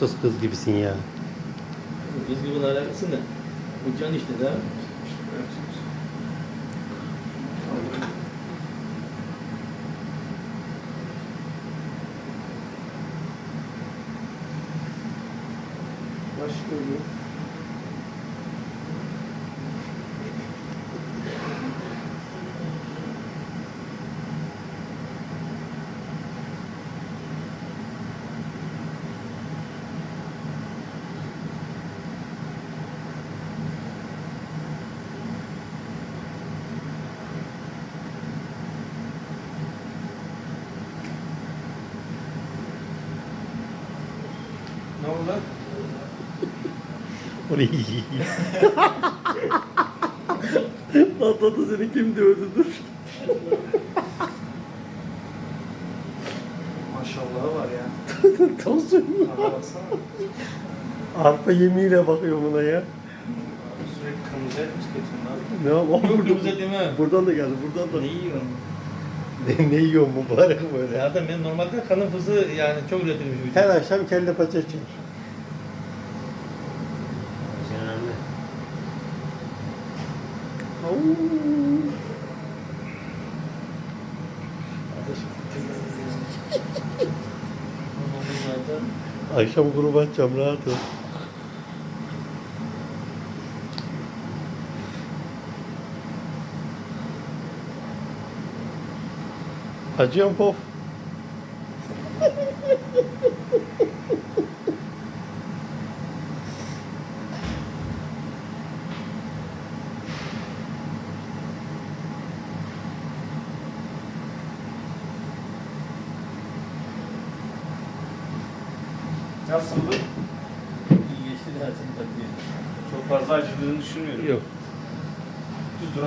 Sus kız gibisin ya. Kız gibi alakası ne? Bu can işte de. Başka bir Ne oldu Lan tadı seni kim dövdü dur. Maşallahı var ya. Baksana. Arpa yemiğiyle bakıyor buna ya. Sürekli kırmızı et mi tüketiyorsun abi? Ne yapalım? Yok kırmızı yemem. Buradan da geldi, buradan da. Ne yiyorsun? Ne, ne yiyor mübarek böyle? Zaten benim normalde kanın fızı yani çok üretilmiş bir Her akşam kelle paça çek. Oh. आशम गुरुबा चम रहा था A jump off. Nasıl bu? İyi geçti de hayatını takıyor. Çok fazla acıdığını düşünmüyorum. Yok. Düz dur